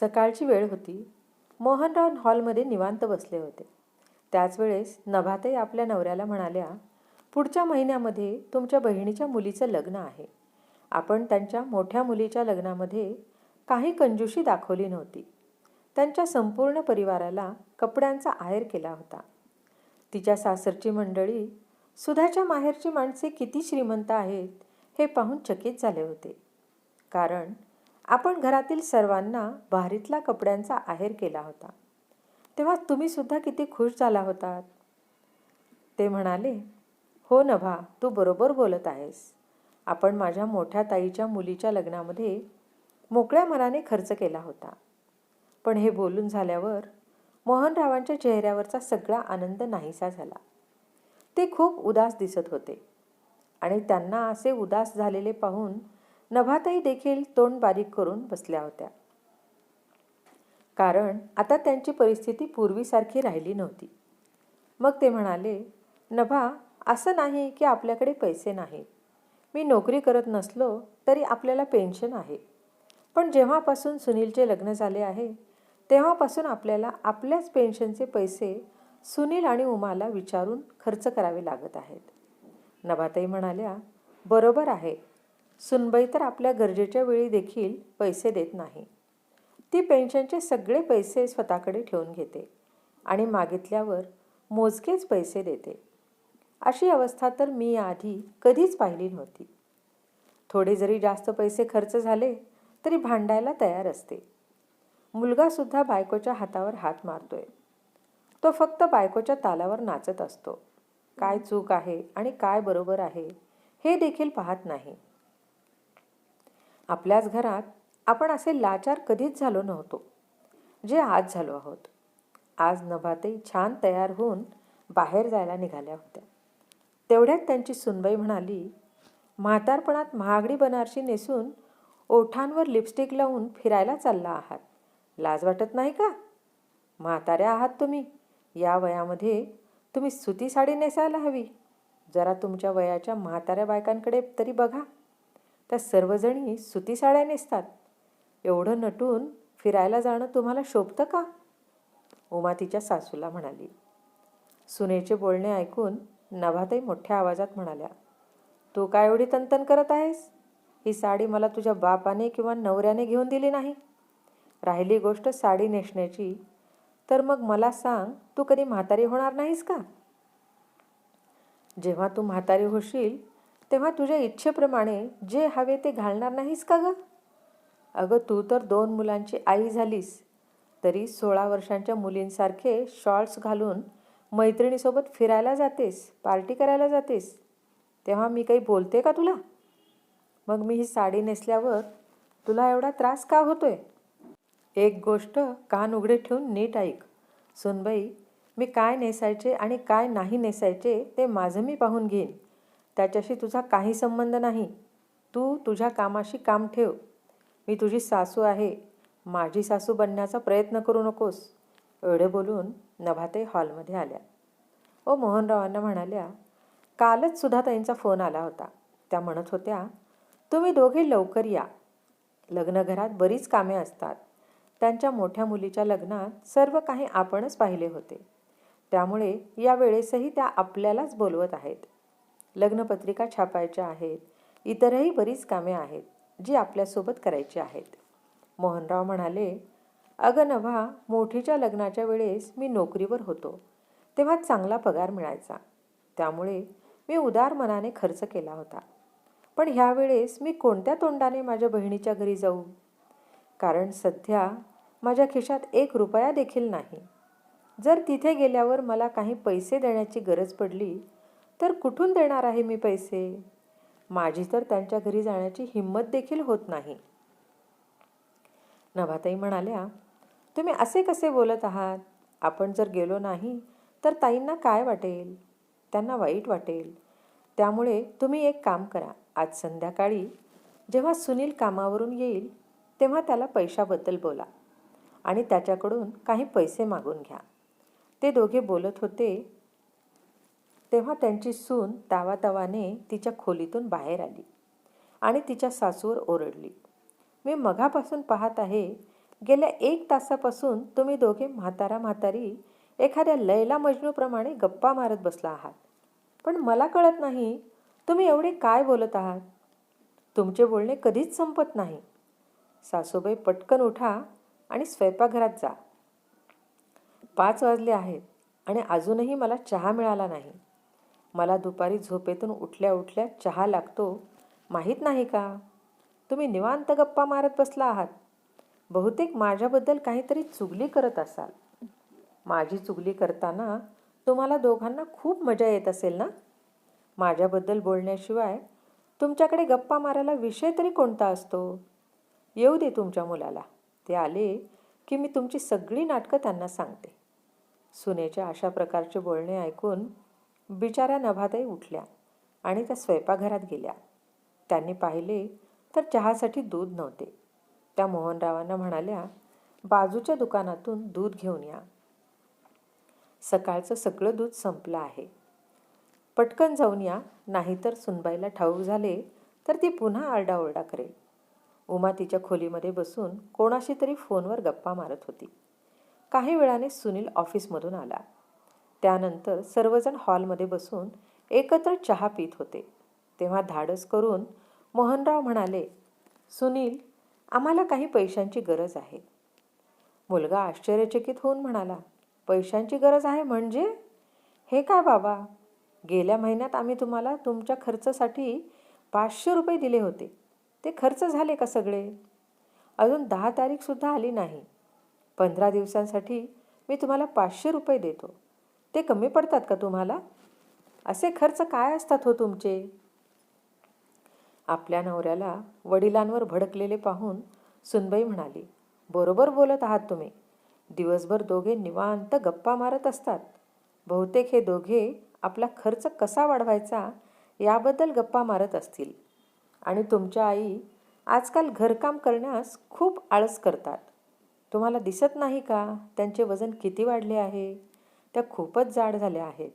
सकाळची वेळ होती. मोहनराव हॉलमध्ये निवांत बसले होते. त्याच वेळेस नभाताई आपल्या नवऱ्याला म्हणाल्या पुढच्या महिन्यामध्ये तुमच्या बहिणीच्या मुलीचं लग्न आहे. आपण त्यांच्या मोठ्या मुलीच्या लग्नामध्ये काही कंजूशी दाखवली नव्हती. त्यांच्या संपूर्ण परिवाराला कपड्यांचा आहेर केला होता. तिच्या सासरची मंडळी सुधाच्या माहेरची माणसे किती श्रीमंत आहेत हे पाहून चकित झाले होते. कारण आपण घरातील सर्वांना भारीतला कपड्यांचा आहेर केला होता. तेव्हा तुम्हीसुद्धा किती खुश झाला होतात. ते म्हणाले हो नभा तू बरोबर बोलत आहेस. आपण माझ्या मोठ्या ताईच्या मुलीच्या लग्नामध्ये मोकळ्या मनाने खर्च केला होता. पण हे बोलून झाल्यावर मोहनरावांच्या चेहऱ्यावरचा सगळा आनंद नाहीसा झाला. ते खूप उदास दिसत होते आणि त्यांना असे उदास झालेले पाहून नभाताई देखील तोंड बारीक करून बसल्या होत्या. कारण आता त्यांची परिस्थिती पूर्वीसारखी राहिली नव्हती. मग ते म्हणाले नभा असं नाही की आपल्याकडे पैसे नाहीत. मी नोकरी करत नसलो तरी आपल्याला पेन्शन आहे. पण जेव्हापासून सुनीलचे लग्न झाले आहे तेव्हापासून आपल्याला आपल्याच पेन्शनचे पैसे सुनील आणि उमाला विचारून खर्च करावे लागत आहेत. नभाताई म्हणाल्या बरोबर आहे. सुनबाई तर आपल्या गरजेच्या वेळी देखील पैसे देत नाही. ती पेन्शनचे सगळे पैसे स्वतःकडे ठेवून घेते आणि मागितल्यावर मोजकेच पैसे देते. अशी अवस्था तर मी आधी कधीच पाहिली नव्हती. थोडे जरी जास्त पैसे खर्च झाले तरी भांडायला तयार असते. मुलगासुद्धा बायकोच्या हातावर हात मारतोय. तो फक्त बायकोच्या तालावर नाचत असतो. काय चूक आहे आणि काय बरोबर आहे हे देखील पाहत नाही. आपल्याच घरात आपण असे लाचार कधीच झालो नव्हतो जे आज झालो आहोत. आज नभातही छान तयार होऊन बाहेर जायला निघाल्या होत्या. तेवढ्यात त्यांची सुनबाई म्हणाली म्हातारपणात महागडी बनारशी नेसून ओठांवर लिपस्टिक लावून फिरायला चालला आहात. लाज वाटत नाही का? म्हाताऱ्या आहात तुम्ही. या वयामध्ये तुम्ही सुती साडी नेसायला हवी. जरा तुमच्या वयाच्या म्हाताऱ्या बायकांकडे तरी बघा. त्या सर्वजणी सुती साड्या नेसतात. एवढं नटून फिरायला जाणं तुम्हाला शोभतं का? उमा तिच्या सासूला म्हणाली. सुनेचे बोलणे ऐकून नभाताई मोठ्या आवाजात म्हणाल्या तू काय एवढी तनतन करत आहेस? ही साडी मला तुझ्या बापाने किंवा नवऱ्याने घेऊन दिली नाही. राहिली गोष्ट साडी नेसण्याची तर मग मला सांग तू कधी म्हातारी होणार नाहीस का? जेव्हा तू म्हातारी होशील तेव्हा तुझ्या इच्छेप्रमाणे जे हवे ते घालणार नाहीस का ग? अगं तू तर दोन मुलांची आई झालीस. तरी सोळा वर्षांच्या मुलींसारखे शॉर्ट्स घालून मैत्रिणीसोबत फिरायला जातेस पार्टी करायला जातेस. तेव्हा मी काही बोलते का तुला? मग मी ही साडी नेसल्यावर तुला एवढा त्रास का होतोय? एक गोष्ट कान उघडे ठेवून नीट ऐक. सुनबाई मी काय नेसायचे आणि काय नाही नेसायचे ते माझं मी पाहून घेईन. त्याच्याशी तुझा काही संबंध नाही. तू तुझ्या कामाशी काम ठेव. मी तुझी सासू आहे. माझी सासू बनण्याचा प्रयत्न करू नकोस. एवढे बोलून नभाते हॉलमध्ये आल्या. ओ मोहनरावांना म्हणाल्या कालच सुद्धा त्यांचा फोन आला होता. त्या म्हणत होत्या तुम्ही दोघे लवकर या. लग्नघरात बरीच कामे असतात. त्यांच्या मोठ्या मुलीच्या लग्नात सर्व काही आपणच पाहिले होते. त्यामुळे या वेळेसही त्या आपल्यालाच बोलवत आहेत. लग्नपत्रिका छापायच्या आहेत. इतरही बरीच कामे आहेत जी आपल्यासोबत करायची आहेत. मोहनराव म्हणाले अगं नभा मोठीच्या लग्नाच्या वेळेस मी नोकरीवर होतो. तेव्हा चांगला पगार मिळायचा. त्यामुळे मी उदार मनाने खर्च केला होता. पण ह्यावेळेस मी कोणत्या तोंडाने माझ्या बहिणीच्या घरी जाऊ? कारण सध्या माझ्या खिशात एक रुपया देखील नाही. जर तिथे गेल्यावर मला काही पैसे देण्याची गरज पडली तर कुठून देणार आहे मी पैसे? माझी तर त्यांच्या घरी जाण्याची हिंमत देखील होत नाही. नभाताई म्हणाल्या तुम्ही असे कसे बोलत आहात? आपण जर गेलो नाही तर ताईंना काय वाटेल? त्यांना वाईट वाटेल. त्यामुळे तुम्ही एक काम करा आज संध्याकाळी जेव्हा सुनील कामावरून येईल तेव्हा त्याला पैशाबद्दल बोला आणि त्याच्याकडून काही पैसे मागून घ्या. ते दोघे बोलत होते तेव्हा त्यांची सून तावातावाने तिच्या खोलीतून बाहेर आली आणि तिच्या सासूवर ओरडली मी मघापासून पाहत आहे गेल्या एक तासापासून तुम्ही दोघे म्हातारा म्हातारी एखाद्या लैला मजनूप्रमाणे गप्पा मारत बसला आहात. पण मला कळत नाही तुम्ही एवढे काय बोलत आहात? तुमचे बोलणे कधीच संपत नाही. सासूबाई पटकन उठा आणि स्वयंपाकघरात जा. पाच वाजले आहेत आणि अजूनही मला चहा मिळाला नाही. मला दुपारी झोपेतून उठल्या उठल्या चहा लागतो. माहीत नाही का? तुम्ही निवांत गप्पा मारत बसला आहात. बहुतेक माझ्याबद्दल काहीतरी चुगली करत असाल. माझी चुगली करताना तुम्हाला दोघांना खूप मजा येत असेल ना? माझ्याबद्दल बोलण्याशिवाय तुमच्याकडे गप्पा मारायला विषय तरी कोणता असतो? येऊ दे तुमच्या मुलाला. ते आले की मी तुमची सगळी नाटकं त्यांना सांगते. सुनेच्या अशा प्रकारचे बोलणे ऐकून बिचाऱ्या नभाताई उठल्या आणि त्या स्वयंपाकघरात गेल्या. त्यांनी पाहिले तर चहासाठी दूध नव्हते. त्या मोहनरावांना म्हणाल्या बाजूच्या दुकानातून दूध घेऊन या. सकाळचं सगळं दूध संपलं आहे. पटकन जाऊन या नाहीतर सुनबाईला ठाऊक झाले तर ती पुन्हा आरडाओरडा करेल. उमा तिच्या खोलीमध्ये बसून कोणाशी तरी फोनवर गप्पा मारत होती. काही वेळाने सुनील ऑफिसमधून आला. त्यानंतर सर्वजण हॉलमध्ये बसून एकत्र चहा पित होते. तेव्हा धाडस करून मोहनराव म्हणाले सुनील आम्हाला काही पैशांची गरज आहे. मुलगा आश्चर्यचकित होऊन म्हणाला पैशांची गरज आहे म्हणजे? हे काय बाबा? गेल्या महिन्यात आम्ही तुम्हाला तुमच्या खर्चासाठी पाचशे रुपये दिले होते. ते खर्च झाले का सगळे? अजून दहा तारीखसुद्धा आली नाही. पंधरा दिवसांसाठी मी तुम्हाला पाचशे रुपये देतो. ते कमी पडतात का तुम्हाला? असे खर्च काय असतात हो तुमचे? आपल्या नवऱ्याला वडिलांवर भडकलेले पाहून सुनबाई म्हणाली बरोबर बोलत आहात तुम्ही. दिवसभर दोघे निवांत गप्पा मारत असतात. बहुतेक हे दोघे आपला खर्च कसा वाढवायचा याबद्दल गप्पा मारत असतील. आणि तुमच्या आई आजकाल घरकाम करण्यास खूप आळस करतात. तुम्हाला दिसत नाही का? त्यांचे वजन किती वाढले आहे? त्या खूपच जाड झाल्या आहेत.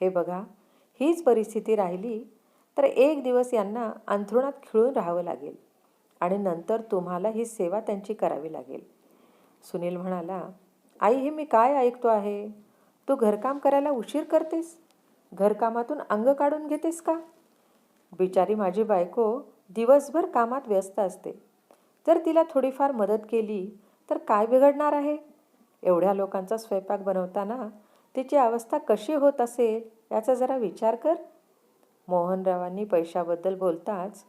हे बघा हीच परिस्थिती राहिली तर एक दिवस यांना अंथरुणात खिळून राहावं लागेल आणि नंतर तुम्हाला ही सेवा त्यांची करावी लागेल. सुनील म्हणाला आई हे मी काय ऐकतो आहे? तू घरकाम करायला उशीर करतेस? घरकामातून अंग काढून घेतेस का? बिचारी माझी बायको दिवसभर कामात व्यस्त असते. जर तिला थोडीफार मदत केली तर काय बिघडणार आहे? एवढ्या लोकांचा स्वयंपाक बनवताना तिची अवस्था कशी होत असेल याचा जरा विचार कर. मोहनरावांनी पैशाबद्दल बोलताच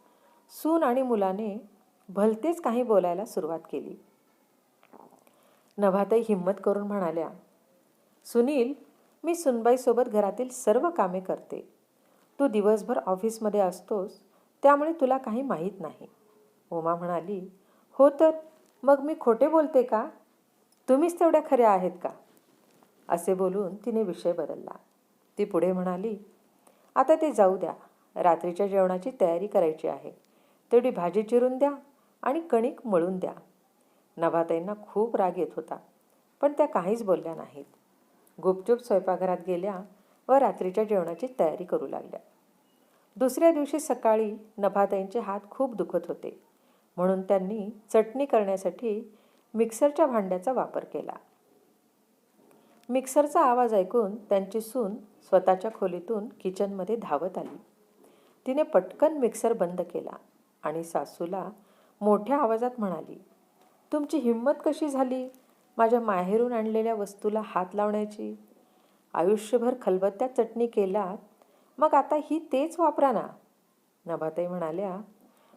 सून आणि मुलाने भलतेच काही बोलायला सुरुवात केली. नभाताई हिंमत करून म्हणाल्या सुनील मी सुनबाईसोबत घरातील सर्व कामे करते. तू दिवसभर ऑफिसमध्ये असतोस त्यामुळे तुला काही माहीत नाही. उमा म्हणाली हो तर मग मी खोटे बोलते का? तुम्हीच तेवढ्या खऱ्या आहेत का? असे बोलून तिने विषय बदलला. ती पुढे म्हणाली आता ते जाऊ द्या. रात्रीच्या जेवणाची तयारी करायची आहे. तेवढी भाजी चिरून द्या आणि कणिक मळून द्या. नभाताईंना खूप राग येत होता पण त्या काहीच बोलल्या नाहीत. गुपचूप स्वयंपाकघरात गेल्या व रात्रीच्या जेवणाची तयारी करू लागल्या. दुसऱ्या दिवशी सकाळी नभाताईंचे हात खूप दुखत होते म्हणून त्यांनी चटणी करण्यासाठी मिक्सरच्या भांड्याचा वापर केला. मिक्सरचा आवाज ऐकून त्यांची सून स्वतःच्या खोलीतून किचनमध्ये धावत आली. तिने पटकन मिक्सर बंद केला आणि सासूला मोठ्या आवाजात म्हणाली तुमची हिंमत कशी झाली माझ्या माहेरून आणलेल्या वस्तूला हात लावण्याची? आयुष्यभर खलबत्त्या चटणी केलात मग आता ही तेच वापरा ना. नभाताई म्हणाल्या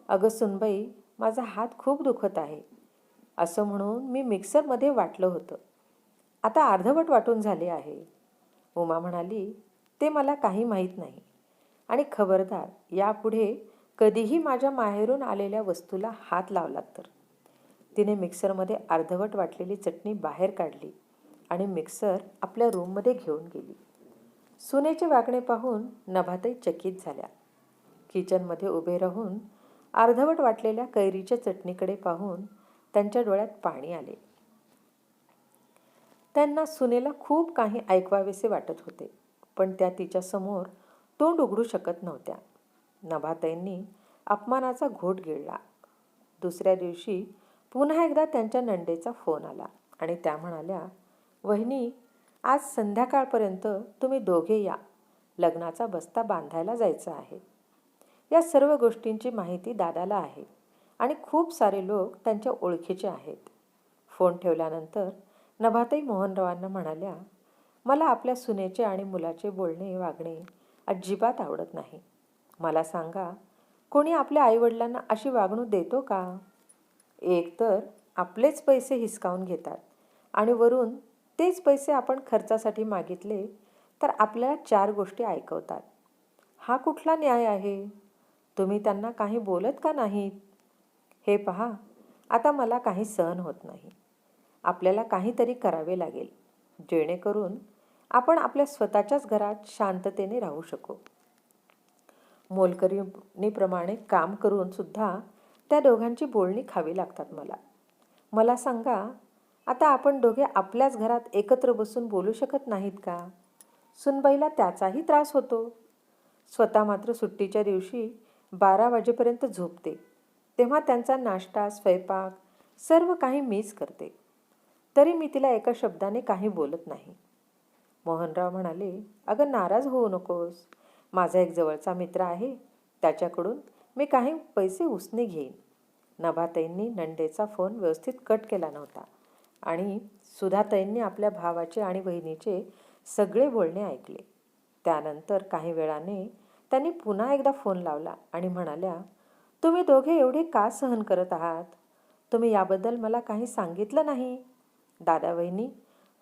अगं सुनबाई माझा हात खूप दुखत आहे. असं म्हणून मी मिक्सरमध्ये वाटलं होतं. आता अर्धवट वाटून झाले आहे. उमा म्हणाली ते मला काही माहीत नाही. आणि खबरदार यापुढे कधीही माझ्या माहेरून आलेल्या वस्तूला हात लावलात तर. तिने मिक्सरमध्ये अर्धवट वाटलेली चटणी बाहेर काढली आणि मिक्सर आपल्या रूममध्ये घेऊन गेली. सुनेचे वागणे पाहून नभातही चकित झाल्या. किचनमध्ये उभे राहून अर्धवट वाटलेल्या कैरीच्या चटणीकडे पाहून त्यांच्या डोळ्यात पाणी आले. त्यांना सुनेला खूप काही ऐकवावेसे वाटत होते पण त्या तिच्यासमोर तोंड उघडू शकत नव्हत्या. नभाताईंनी अपमानाचा घोट गिळला दुसऱ्या दिवशी पुन्हा एकदा त्यांच्या नंडेचा फोन आला आणि त्या म्हणाल्या वहिनी आज संध्याकाळपर्यंत तुम्ही दोघे या. लग्नाचा बस्ता बांधायला जायचं आहे. या सर्व गोष्टींची माहिती दादाला आहे आणि खूप सारे लोक त्यांच्या ओळखीचे आहेत. फोन ठेवल्यानंतर नभाताई मोहनरावांना म्हणाल्या मला आपल्या सुनेचे आणि मुलाचे बोलणे वागणे अजिबात आवडत नाही. मला सांगा कोणी आपल्या आईवडिलांना अशी वागणूक देतो का? एक तर आपलेच पैसे हिसकावून घेतात आणि वरून तेच पैसे आपण खर्चासाठी मागितले तर आपल्याला चार गोष्टी ऐकवतात. हा कुठला न्याय आहे? तुम्ही त्यांना काही बोलत का नाहीत? हे पहा आता मला काही सहन होत नाही. आपल्याला काहीतरी करावे लागेल. जेणेकरून आपण आपल्या स्वतःच्याच घरात शांततेने राहू शकू. मोलकरीणीप्रमाणे काम करून सुद्धा त्या दोघांची बोलणी खावी लागतात मला. मला सांगा आता आपण दोघे आपल्याच घरात एकत्र बसून बोलू शकत नाहीत का? सुनबाईला त्याचाही त्रास होतो. स्वतः मात्र सुट्टीच्या दिवशी बारा वाजेपर्यंत झोपते. तेव्हा त्यांचा नाश्ता स्वयंपाक सर्व काही मीच करते. तरी मी तिला एका शब्दाने काही बोलत नाही. मोहनराव म्हणाले अगं नाराज होऊ नकोस. माझा एक जवळचा मित्र आहे. त्याच्याकडून मी काही पैसे उसने घेईन. नभाताईंनी नंडेचा फोन व्यवस्थित कट केला नव्हता आणि सुधाताईंनी आपल्या भावाचे आणि बहिणीचे सगळे बोलणे ऐकले. त्यानंतर काही वेळाने त्यांनी पुन्हा एकदा फोन लावला आणि म्हणाल्या तुम्ही दोघे एवढे का सहन करत आहात? तुम्ही याबद्दल मला काही सांगितलं नाही. दादा वहिनी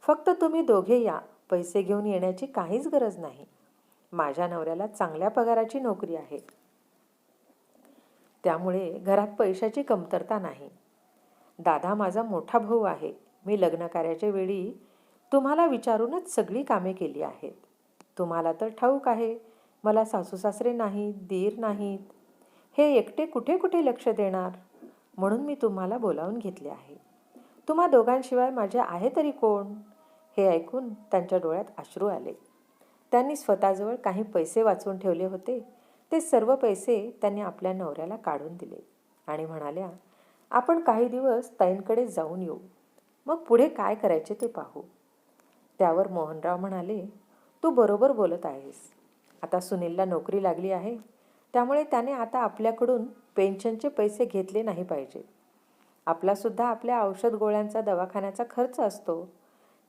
फक्त तुम्ही दोघे या पैसे घेऊन येण्याची काहीच गरज नाही. माझ्या नवऱ्याला चांगल्या पगाराची नोकरी आहे. त्यामुळे घरात पैशाची कमतरता नाही. दादा माझा मोठा भाऊ आहे. मी लग्नकार्याच्या वेळी तुम्हाला विचारूनच सगळी कामे केली आहेत. तुम्हाला तर ठाऊक आहे. मला सासू सासरे नाहीत दीर नाहीत. हे एकटे कुठे कुठे लक्ष देणार? म्हणून मी तुम्हाला बोलावून घेतले आहे. तुम्हा दोघांशिवाय माझे आहे तरी कोण? हे ऐकून त्यांच्या डोळ्यात अश्रू आले. त्यांनी स्वतःजवळ काही पैसे वाचवून ठेवले होते. ते सर्व पैसे त्यांनी आपल्या नवऱ्याला काढून दिले आणि म्हणाल्या आपण काही दिवस ताईंकडे जाऊन येऊ. मग पुढे काय करायचे ते पाहू. त्यावर मोहनराव म्हणाले तू बरोबर बोलत आहेस. आता सुनीलला नोकरी लागली आहे. त्यामुळे त्याने आता आपल्याकडून पेन्शनचे पैसे घेतले नाही पाहिजे. आपलासुद्धा आपल्या औषध गोळ्यांचा दवाखान्याचा खर्च असतो.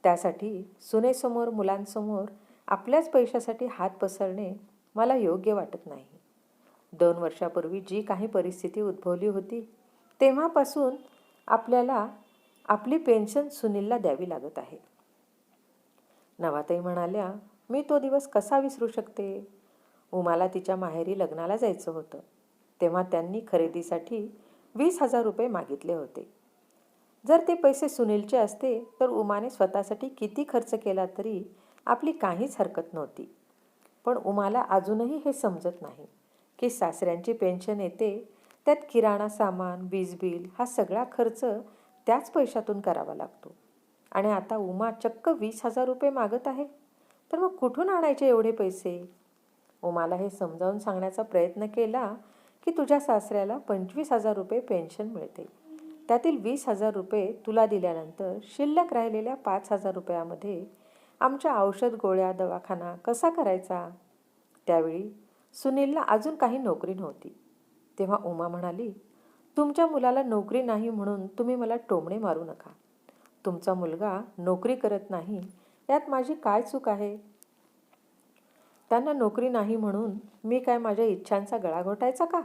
त्यासाठी सुनेसमोर मुलांसमोर आपल्याच पैशासाठी हात पसरणे मला योग्य वाटत नाही. दोन वर्षापूर्वी जी काही परिस्थिती उद्भवली होती तेव्हापासून आपल्याला आपली पेन्शन सुनीलला द्यावी लागत आहे. नवाताई म्हणाल्या मी तो दिवस कसा विसरू शकते? उमाला तिच्या माहेरी लग्नाला जायचं होतं. तेव्हा त्यांनी खरेदीसाठी वीस हजार रुपये मागितले होते. जर ते पैसे सुनीलचे असते तर उमाने स्वतःसाठी किती खर्च केला तरी आपली काहीच हरकत नव्हती. पण उमाला अजूनही हे समजत नाही की सासऱ्यांची पेन्शन येते त्यात किराणा सामान वीज बिल हा सगळा खर्च त्याच पैशातून करावा लागतो. आणि आता उमा चक्क वीस हजार रुपये मागत आहे. तर मग कुठून आणायचे एवढे पैसे? उमाला हे समजावून सांगण्याचा प्रयत्न केला की तुझ्या सासऱ्याला पंचवीस हजार रुपये पेन्शन मिळते. त्यातील वीस हजार रुपये तुला दिल्यानंतर शिल्लक राहिलेल्या पाच हजार रुपयामध्ये आमच्या औषध गोळ्या दवाखाना कसा करायचा? त्यावेळी सुनीलला अजून काही नोकरी नव्हती. तेव्हा उमा म्हणाली तुमच्या मुलाला नोकरी नाही म्हणून तुम्ही मला टोमणे मारू नका. तुमचा मुलगा नोकरी करत नाही यात माझी काय चूक आहे? त्यांना नोकरी नाही म्हणून मी काय माझ्या इच्छांचा गळा घोटायचा का?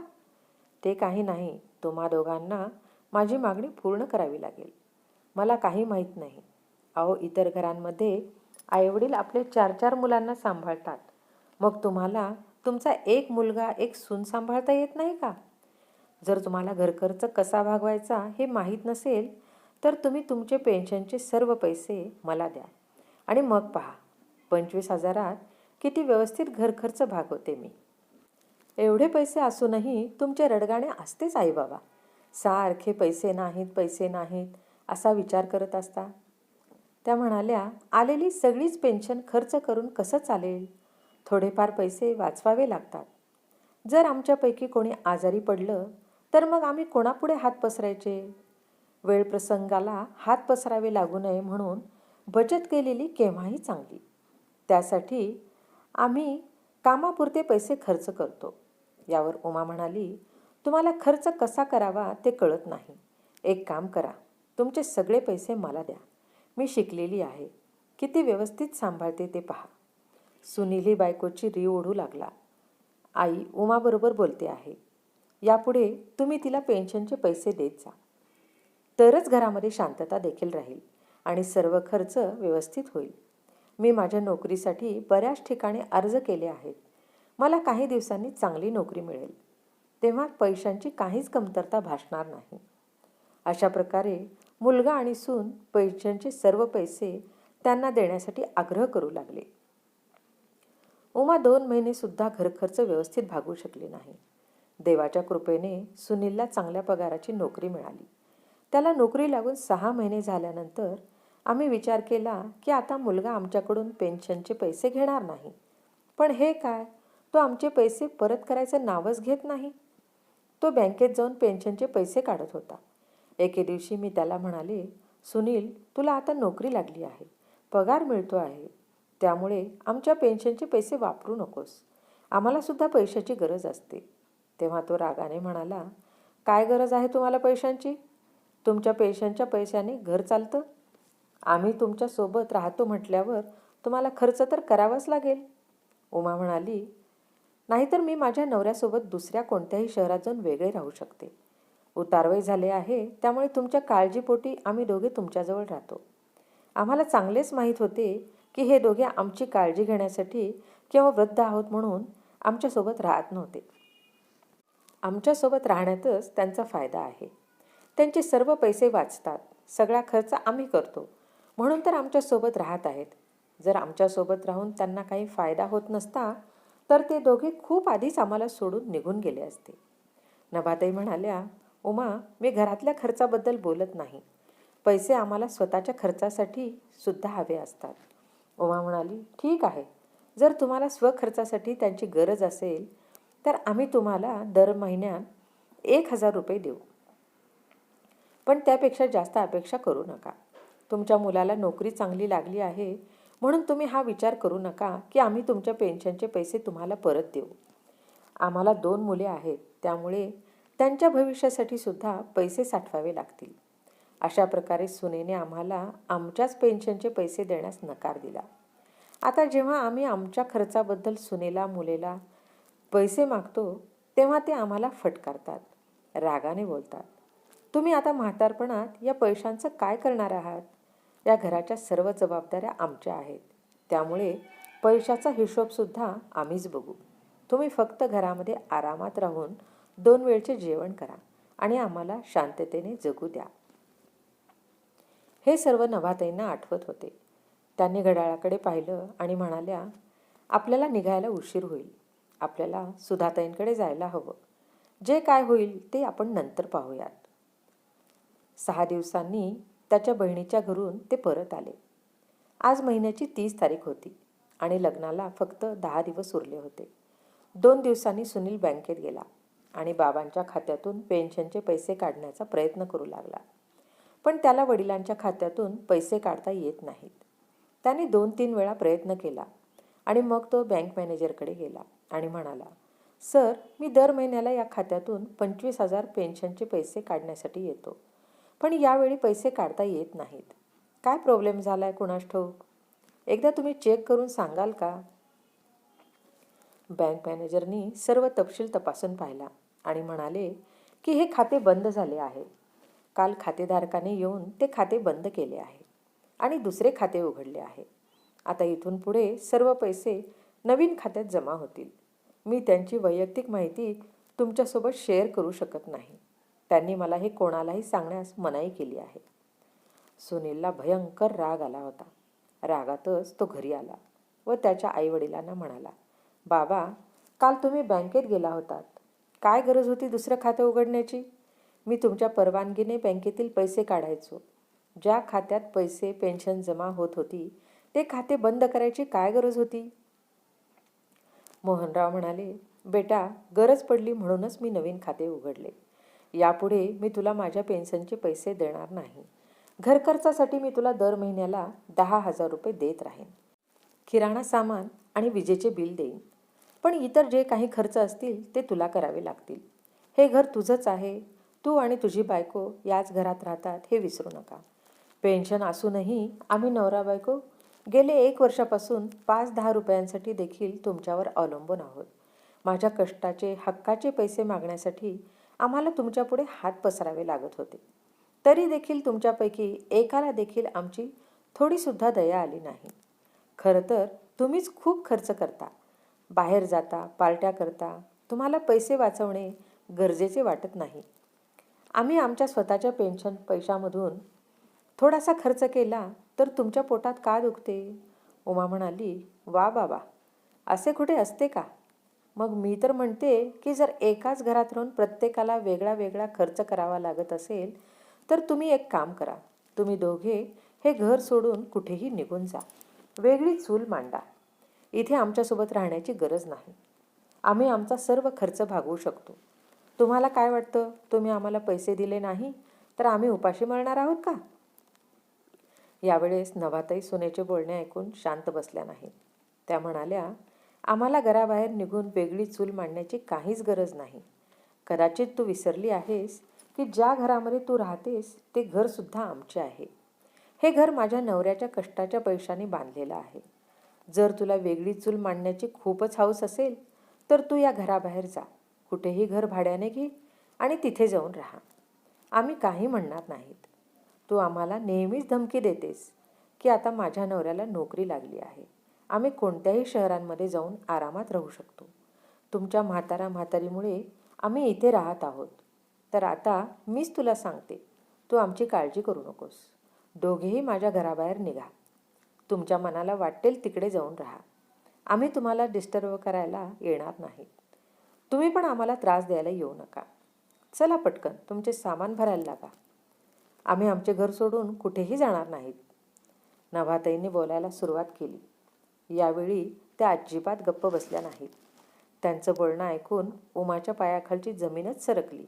ते काही नाही. तुम्हा दोघांना माझी मागणी पूर्ण करावी लागेल. मला काही माहीत नाही. अहो इतर घरांमध्ये आईवडील आपले चार चार मुलांना सांभाळतात. मग तुम्हाला तुमचा एक मुलगा एक सून सांभाळता येत नाही का? जर तुम्हाला घरखर्च कसा भागवायचा हे माहीत नसेल तर तुम्ही तुमचे पेन्शनचे सर्व पैसे मला द्या. आणि मग पहा पंचवीस हजारात किती व्यवस्थित घरखर्च भागवते मी. एवढे पैसे असूनही तुमचे रडगाणे असतेच आई बाबा. सारखे पैसे नाहीत पैसे नाहीत असा विचार करत असता. त्या म्हणाल्या आलेली सगळीच पेन्शन खर्च करून कसं चालेल? थोडेफार पैसे वाचवावे लागतात. जर आमच्यापैकी कोणी आजारी पडलं तर मग आम्ही कोणापुढे हात पसरायचे? वेळ प्रसंगाला हात पसरावे लागू नये म्हणून बचत केलेली केव्हाही चांगली. त्यासाठी आम्ही कामापुरते पैसे खर्च करतो. यावर उमा म्हणाली तुम्हाला खर्च कसा करावा ते कळत नाही. एक काम करा तुमचे सगळे पैसे मला द्या. मी शिकलेली आहे. किती व्यवस्थित सांभाळते ते पहा. सुनीली बायकोची री ओढू लागला. आई उमाबरोबर बोलते आहे. यापुढे तुम्ही तिला पेन्शनचे पैसे देत जा. तरच घरामध्ये शांतता देखील राहील आणि सर्व खर्च व्यवस्थित होईल. मी माझ्या नोकरीसाठी बऱ्याच ठिकाणी अर्ज केले आहेत. मला काही दिवसांनी चांगली नोकरी मिळेल. तेव्हा पैशांची काहीच कमतरता भासणार नाही. अशा प्रकारे मुलगा आणि सून पैशांचे सर्व पैसे त्यांना देण्यासाठी आग्रह करू लागले. उमा दोन महिनेसुद्धा घरखर्च व्यवस्थित भागू शकली नाही. देवाच्या कृपेने सुनीलला चांगल्या पगाराची नोकरी मिळाली. त्याला नोकरी लागून सहा महिने झाल्यानंतर आम्ही विचार केला की आता मुलगा आमच्याकडून पेन्शनचे पैसे घेणार नाही. पण हे काय? तो आमचे पैसे परत करायचं नावच घेत नाही. तो बँकेत जाऊन पेन्शनचे पैसे काढत होता. एके दिवशी मी त्याला म्हणाले सुनील तुला आता नोकरी लागली आहे. पगार मिळतो आहे. त्यामुळे आमच्या पेन्शनचे पैसे वापरू नकोस. आम्हालासुद्धा पैशाची गरज असते. तेव्हा तो रागाने म्हणाला काय गरज आहे तुम्हाला पैशांची? तुमच्या पेन्शनच्या पैशाने घर चालतं? आम्ही तुमच्यासोबत राहतो म्हटल्यावर तुम्हाला खर्च तर करावाच लागेल. उमा म्हणाली नाहीतर मी माझ्या नवऱ्यासोबत दुसऱ्या कोणत्याही शहरात जाऊन वेगळे राहू शकते. उतारवय झाले आहे त्यामुळे तुमच्या काळजीपोटी आम्ही दोघे तुमच्याजवळ राहतो. आम्हाला चांगलेच माहीत होते की हे दोघे आमची काळजी घेण्यासाठी किंवा वृद्ध आहोत म्हणून आमच्यासोबत राहत नव्हते. आमच्यासोबत राहण्यातच त्यांचा फायदा आहे. त्यांचे सर्व पैसे वाचतात. सगळा खर्च आम्ही करतो. म्हणून तर आमच्यासोबत राहत आहेत. जर आमच्यासोबत राहून त्यांना काही फायदा होत नसता तर ते दोघे खूप आधीच आम्हाला सोडून निघून गेले असते. नभाताई म्हणाल्या उमा मी घरातल्या खर्चाबद्दल बोलत नाही. पैसे आम्हाला स्वतःच्या खर्चासाठी सुद्धा हवे असतात. उमा म्हणाली ठीक आहे. जर तुम्हाला स्वखर्चासाठी त्यांची गरज असेल तर आम्ही तुम्हाला दर महिन्यात एक हजार रुपये देऊ. पण त्यापेक्षा जास्त अपेक्षा करू नका. तुमच्या मुलाला नोकरी चांगली लागली आहे म्हणून तुम्ही हा विचार करू नका की आम्ही तुमच्या पेन्शनचे पैसे तुम्हाला परत देऊ. आम्हाला दोन मुले आहेत त्यामुळे त्यांच्या भविष्यासाठी सुद्धा पैसे साठवावे लागतील. अशा प्रकारे सुनेने आम्हाला आमच्याच पेन्शनचे पैसे देण्यास नकार दिला. आता जेव्हा आम्ही आमच्या खर्चाबद्दल सुनेला मुलेला पैसे मागतो तेव्हा ते आम्हाला फटकारतात रागाने बोलतात. तुम्ही आता म्हातारपणात या पैशांचं काय करणार आहात? या घराच्या सर्व जबाबदाऱ्या आमच्या आहेत. त्यामुळे पैशाचा हिशोबसुद्धा आम्हीच बघू. तुम्ही फक्त घरामध्ये आरामात राहून दोन वेळचे जेवण करा आणि आम्हाला शांततेने जगू द्या. हे सर्व नभाताईंना आठवत होते. त्यांनी घड्याळाकडे पाहिलं आणि म्हणाल्या आपल्याला निघायला उशीर होईल. आपल्याला सुधाताईंकडे जायला हवं. जे काय होईल ते आपण नंतर पाहूयात. सहा दिवसांनी त्याच्या बहिणीच्या घरून ते परत आले. आज महिन्याची तीस तारीख होती आणि लग्नाला फक्त दहा दिवस उरले होते. दोन दिवसांनी सुनील बँकेत गेला आणि बाबांच्या खात्यातून पेन्शनचे पैसे काढण्याचा प्रयत्न करू लागला. पण त्याला वडिलांच्या खात्यातून पैसे काढता येत नाहीत. त्याने दोन तीन वेळा प्रयत्न केला आणि मग तो बँक मॅनेजरकडे गेला आणि म्हणाला सर मी दर महिन्याला या खात्यातून पंचवीस हजार पेन्शनचे पैसे काढण्यासाठी येतो. पण यावेळी पैसे काढता येत नाहीत. काय प्रॉब्लेम झाला आहे कुणास ठाऊक एकदा तुम्ही चेक करून सांगाल का? बँक मॅनेजरनी सर्व तपशील तपासून पाहिला आणि म्हणाले की हे खाते बंद झाले आहे. काल खातेधारकाने येऊन ते खाते बंद केले आहे आणि दुसरे खाते उघडले आहे. आता इथून पुढे सर्व पैसे नवीन खात्यात जमा होतील. मी त्यांची वैयक्तिक माहिती तुमच्यासोबत शेअर करू शकत नाही. त्यांनी मला हे कोणालाही सांगण्यास मनाई केली आहे. सुनीलला भयंकर राग आला होता. रागातच तो घरी आला व त्याच्या आईवडिलांना म्हणाला बाबा काल तुम्ही बँकेत गेला होतात. काय गरज होती दुसरं खातं उघडण्याची? मी तुमच्या परवानगीने बँकेतील पैसे काढायचो. ज्या खात्यात पैसे पेन्शन जमा होत होती ते खाते बंद करायची काय गरज होती? मोहनराव म्हणाले बेटा गरज पडली म्हणूनच मी नवीन खाते उघडले. यापुढे मी तुला माझ्या पेन्शनचे पैसे देणार नाही. घर खर्चासाठी मी तुला दर महिन्याला दहा हजार रुपये देत राहीन. किराणा सामान आणि विजेचे बिल देईन. पण इतर जे काही खर्च असतील ते तुला करावे लागतील. हे घर तुझंच आहे. तू आणि तुझी बायको याच घरात राहतात हे विसरू नका. पेन्शन असूनही आम्ही नवरा बायको गेले एक वर्षापासून पाच दहा रुपयांसाठी देखील तुमच्यावर अवलंबून आहोत. माझ्या कष्टाचे हक्काचे पैसे मागण्यासाठी आम्हाला तुमच्यापुढे हात पसरावे लागत होते. तरी देखील तुमच्यापैकी एकाला देखील आमची थोडीसुद्धा दया आली नाही. खरं तर तुम्हीच खूप खर्च करता. बाहेर जाता पार्ट्या करता तुम्हाला पैसे वाचवणे गरजेचे वाटत नाही. आम्ही आमच्या स्वतःच्या पेन्शन पैशामधून थोडासा खर्च केला तर तुमच्या पोटात का दुखते? उमा म्हणाली वा बाबा असे कुठे असते का? मग मी तर म्हणते की जर एकाच घरात राहून प्रत्येकाला वेगळा वेगळा खर्च करावा लागत असेल तर तुम्ही एक काम करा. तुम्ही दोघे हे घर सोडून कुठेही निघून जा. वेगळी चूल मांडा. इथे आमच्यासोबत राहण्याची गरज नाही. आम्ही आमचा सर्व खर्च भागवू शकतो. तुम्हाला काय वाटतं? तुम्ही आम्हाला पैसे दिले नाही तर आम्ही उपाशी मरणार आहोत का? यावेळेस नवाताई सुनेचे बोलणे ऐकून शांत बसल्या नाही त्या म्हणाल्या आम्हाला घराबाहेर निघून वेगळी चूल मांडण्याची काहीच गरज नाही. कदाचित तू विसरली आहेस की ज्या घरामध्ये तू राहतेस ते घरसुद्धा आमचे आहे. हे घर माझ्या नवऱ्याच्या कष्टाच्या पैशाने बांधलेलं आहे. जर तुला वेगळी चूल मांडण्याची खूपच हौस असेल तर तू या घराबाहेर जा. कुठेही घर भाड्याने घे आणि तिथे जाऊन राहा. आम्ही काही म्हणणार नाहीत. तू आम्हाला नेहमीच धमकी देतेस की आता माझ्या नवऱ्याला नोकरी लागली आहे. आम्ही कोणत्याही शहरांमध्ये जाऊन आरामात राहू शकतो. तुमच्या म्हातारा म्हातारीमुळे आम्ही इथे राहत आहोत. तर आता मीच तुला सांगते. तू आमची काळजी करू नकोस. दोघेही माझ्या घराबाहेर निघा. तुमच्या मनाला वाटेल तिकडे जाऊन राहा. आम्ही तुम्हाला डिस्टर्ब करायला येणार नाही. तुम्ही पण आम्हाला त्रास द्यायला येऊ नका. चला पटकन तुमचे सामान भरायला लागा. आम्ही आमचे घर सोडून कुठेही जाणार नाहीत. नभाताईंनी बोलायला सुरुवात केली. यावेळी त्या अजिबात गप्प बसल्या नाहीत. त्यांचं बोलणं ऐकून उमाच्या पायाखालची जमीनच सरकली.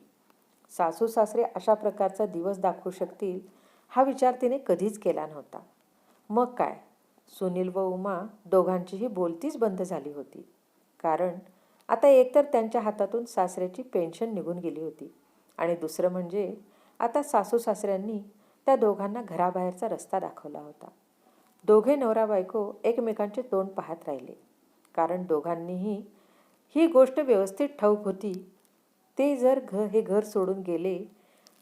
सासू सासरे अशा प्रकारचा दिवस दाखवू शकतील हा विचार तिने कधीच केला नव्हता. मग काय? सुनील व उमा दोघांचीही बोलतीच बंद झाली होती. कारण आता एकतर त्यांच्या हातातून सासऱ्याची पेन्शन निघून गेली होती आणि दुसरं म्हणजे आता सासू सासऱ्यांनी त्या दोघांना घराबाहेरचा रस्ता दाखवला होता. दोघे नवरा बायको एकमेकांचे तोंड पाहत राहिले. कारण दोघांनीही ही गोष्ट व्यवस्थित ठाऊक होती. ते जर घ हे घर सोडून गेले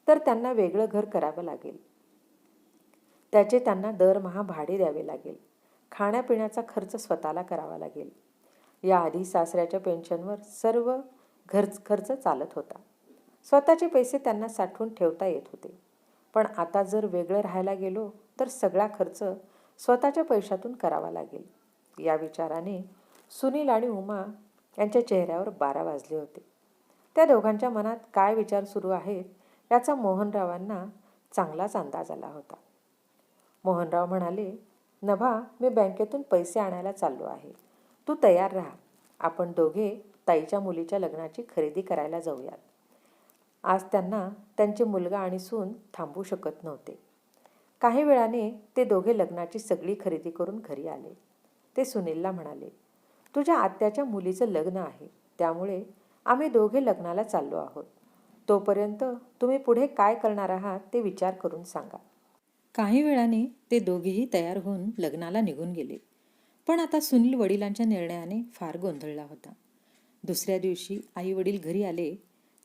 तर त्यांना वेगळं घर करावं लागेल. त्याचे त्यांना दरमहा भाडे द्यावे लागेल. खाण्यापिण्याचा खर्च स्वतःला करावा लागेल. याआधी सासऱ्याच्या पेन्शनवर सर्व घरच खर्च चालत होता. स्वतःचे पैसे त्यांना साठवून ठेवता येत होते. पण आता जर वेगळं राहायला गेलो तर सगळा खर्च स्वतःच्या पैशातून करावा लागेल. या विचाराने सुनील आणि उमा यांच्या चेहऱ्यावर बारा वाजले होते. त्या दोघांच्या मनात काय विचार सुरू आहेत याचा मोहनरावांना चांगलाच अंदाज आला होता. मोहनराव म्हणाले नभा मी बँकेतून पैसे आणायला चाललो आहे. तू तयार राहा. आपण दोघे ताईच्या मुलीच्या लग्नाची खरेदी करायला जाऊयात. आज त्यांना त्यांचे मुलगा आणि सून थांबू शकत नव्हते. काही वेळाने ते दोघे लग्नाची सगळी खरेदी करून घरी आले. ते सुनीलला म्हणाले तुझ्या आत्याच्या मुलीचं लग्न आहे त्यामुळे आम्ही दोघे लग्नाला चाललो आहोत. तोपर्यंत तुम्ही पुढे काय करणार आहात ते विचार करून सांगा. काही वेळाने ते दोघेही तयार होऊन लग्नाला निघून गेले. पण आता सुनील वडिलांच्या निर्णयाने फार गोंधळला होता. दुसऱ्या दिवशी आई वडील घरी आले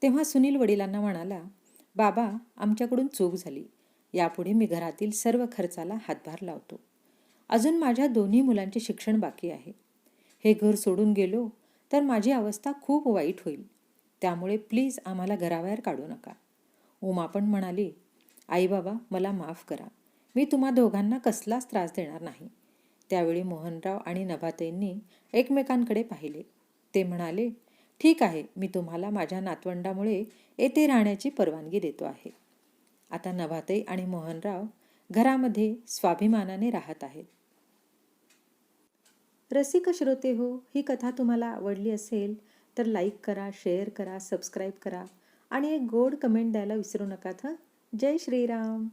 तेव्हा सुनील वडिलांना म्हणाला बाबा आमच्याकडून चूक झाली. यापुढे मी घरातील सर्व खर्चाला हातभार लावतो. अजून माझ्या दोन्ही मुलांचे शिक्षण बाकी आहे. हे घर सोडून गेलो तर माझी अवस्था खूप वाईट होईल. त्यामुळे प्लीज आम्हाला घराबाहेर काढू नका. उमा पण म्हणाली आई बाबा मला माफ करा. मी तुम्हा दोघांना कसलाच त्रास देणार नाही. त्यावेळी मोहनराव आणि नभाताईंनी एकमेकांकडे पाहिले. ते म्हणाले ठीक आहे मी तुम्हाला माझ्या नातवंडामुळे येथे राहण्याची परवानगी देतो आहे. आता नभाताई आणि मोहनराव घरामध्ये स्वाभिमानाने राहत आहेत. रसिक श्रोते हो ही कथा तुम्हाला आवडली असेल तर लाईक करा शेअर करा सबस्क्राईब करा आणि एक गोड कमेंट द्यायला विसरू नका हं जय श्रीराम.